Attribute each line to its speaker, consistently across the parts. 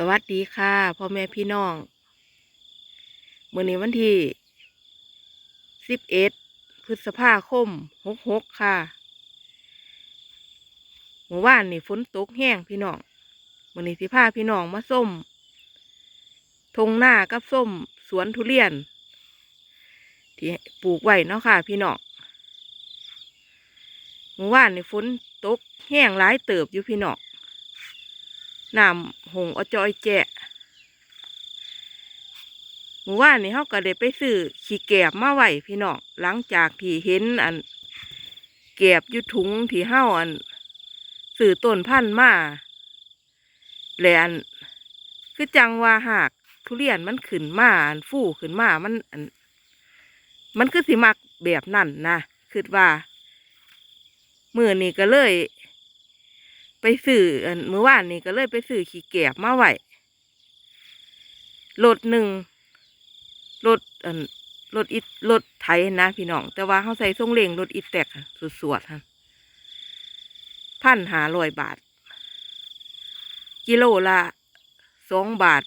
Speaker 1: สวัสดีค่ะพ่อแม่พี่น้องเมื่อนี้วันที่สิบเอ็ดพฤษภาคมหกหกค่ะเมื่อวานนี่ฝนตกแห้งพี่น้องเมื่อนี้สิพาพี่น้องมาส้มทงหน้ากับส้มสวนทุเรียน ที่ปลูกไว้เนาะค่ะ พี่น้องเมื่อวานนี่ฝนตกแห้งหลายเติบอยู่พี่น้อง น้ำหงอจอยแจะเมื่อวานนี้เขาก็ได้ไปซื้อขี้แกบมาไว้พี่น้องหลังจากที่เห็นอันแกบอยุถุงที่เฮาอันซื้อต้นพันธุ์มาแลอันคือจังว่าหากทุเรียนมันขึ้นมาอันฟูขึ้นมามันอันมันคือสิมักแบบนั่นนะคิดว่ามือนี้ก็เลย ไปซื้อเมื่อวานนี้ก็เลยไปซื้อขี้แกบมาไหว้รถหนึ่งรถอันรถอิดรถไถนะพี่น้อง แต่ว่าเขาใส่ทรงเล่งรถอิดแตกสุดสวดค่ะพันหาร้อยบาท กิโลละสองบาท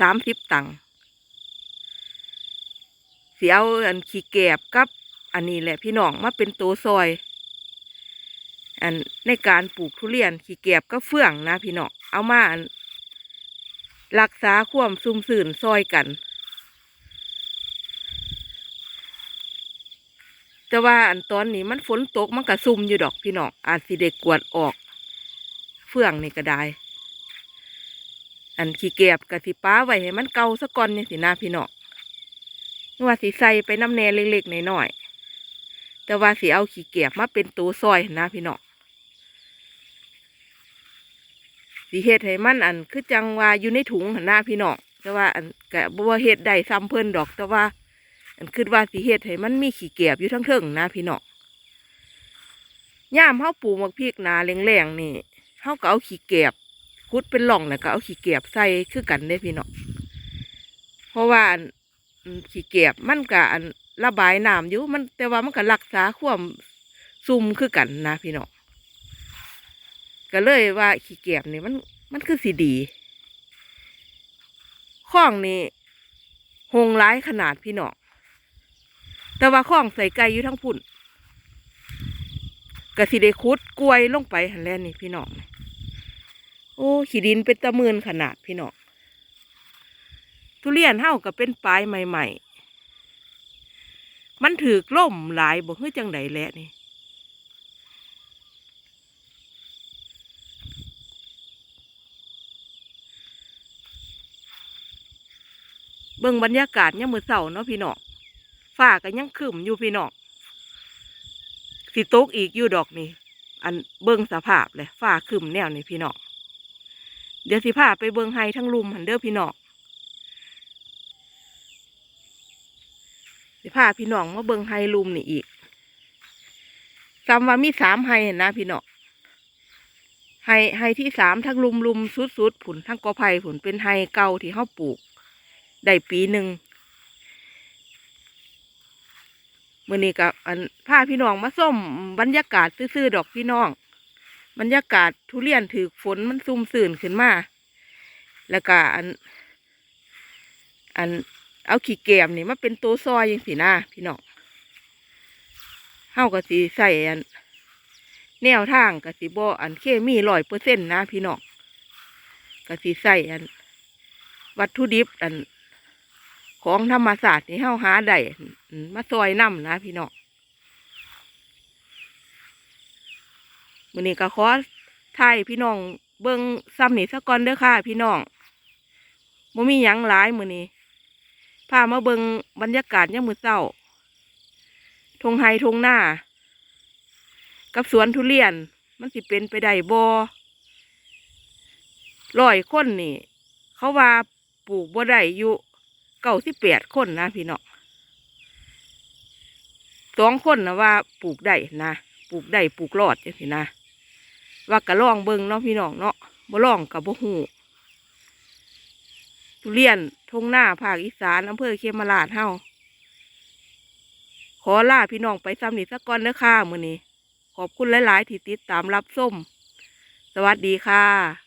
Speaker 1: สามสิบตังค์เสียเอาอันขี้แกบกับ อันนี้แหละพี่น้องมาเป็นตัวซอย อันในการปลูกทุเรียนขี้เกียบก็เฟื่องนะพี่น้องเอามาอันรักษาความซุ่มสื่นซอยกัน แต่ว่าอันตอนนี้มันฝนตกมันกระซุ่มอยู่ดอกพี่น้องอาจสิเด็กกวดออก เฟื่องนี่ก็ได้อันขี้เกียบกับสิป้าไว้ให้มันเกาสะก่อนนี่สินะพี่น้องไม่ว่าสิใส่ไปน้ำแน่เล็กๆหน่อยๆแต่ว่าสิเอาขี้เกียบมาเป็นตัวซอยนะพี่น้อง สีเฮ็ดให้มันอันคือจังว่าอยู่ในถุงหันหน้าพี่น้องแต่ว่าอันกะบัวเฮ็ดได้ซ้ำเพิ่นดอกแต่ว่า อันคือว่าสีเฮ็ดให้มันมีขี้เกียบอยู่ทั้งเทิงนะพี่น้องย่ามเฮาปลูกมักพริกนาแรงๆนี่เฮาก็เอาขี้เกียบคุดเป็นหล่องแล้วก็เอาขี้เกียบใส่คือกันได้พี่น้องเพราะว่าขี้เกียบมันก็อันระบายน้ำอยู่มันแต่ว่ามันก็รักษาความซุ่มคือกันนะพี่น้อง ก็เลยว่าขี้เกียจนี่มันมันคือสีดีข้องนี่หงร้ายขนาดพี่น้องแต่ว่าข้องใส่ไก่อยู่ทั้งพุ่นกะสิได้คุดกล้วยลงไปหันแลนนี่พี่น้องโอ้ขี้ดินเป็นตะมืนขนาดพี่น้องทุเรียนเท่ากับเป็นปลายใหม่ ๆ มันถือกล่มหลายบ่เฮ้ยจังไดแหละนี่ เบิ่งบรรยากาศยังมือเสาเนาะพี่น้องฟ้าก็ยังขึ้มอยู่พี่น้องสิตกอีกอยู่ดอกนี่อันเบิ่งสภาพเลยฟ้าขึ้มแนวนี่พี่น้องเดี๋ยวสิพาไปเบิ่งไฮทั้งลุมหันเด้อพี่น้องสิพาพี่น้องมาเบิ่งไฮลุมนี่อีกจำว่ามีสามไฮนะพี่น้องไฮไฮที่สามทั้งลุมลุมสุดสุดๆผุนทั้งกอไผ่ผุนเป็นไฮเก่าที่เขาปลูก ได้ปีหนึ่งมื่อนี้กับอันพาพี่น้องมาส้มบรรยากาศซื่อๆดอกพี่น้อง บรรยากาศทุเรียนถือฝนมันซุ่มสื่นขึ้นมา แล้วก็อัน อันเอาขี้แกมนี่มาเป็นตัวซอยยังสีหน้าพี่น้องเฮาก็สีใส่อัน แนวทางก็สีบออันเคมีร้อยเปอร์เซ็นต์นะพี่น้องก็สีใส่อัน วัตถุดิบอัน ของธรรมศาสตร์ที่เฮาหาได้มมาซอยน้ำนะพี่น้องมื้อนี้ก็ขอไทยพี่น้องเบิ่งซ้ำนี่สักก่อนเด้อค่ะ พี่น้องบ่มีหยังหลายมื้อนี้พามาเบิ่งบรรยากาศยามมื้อเช้าทงไฮทงหน้า กับสวนทุเรียน มันสิเป็นไปได้บ่ร้อยคนนี่ เขาว่าปลูกบ่ได้อยู่ เก้าสิบแปดคนนะพี่น้องสองคนนะว่าปลูกได้นะปลูกได้ปลูกรอดจังสินะ ว่ากระล่องเบิงเนาะพี่น้องเนาะบ่ล่องกับบ่หูทุเรียนทงหน้าภาคอีสานอำเภอเขมราชเฮาขอลาพี่น้องไปซ้ำนี่สักก่อนเด้อค่ะมื้อนี้ ขอบคุณหลาย ๆ ที่ติดตามรับส้ม สวัสดีค่ะ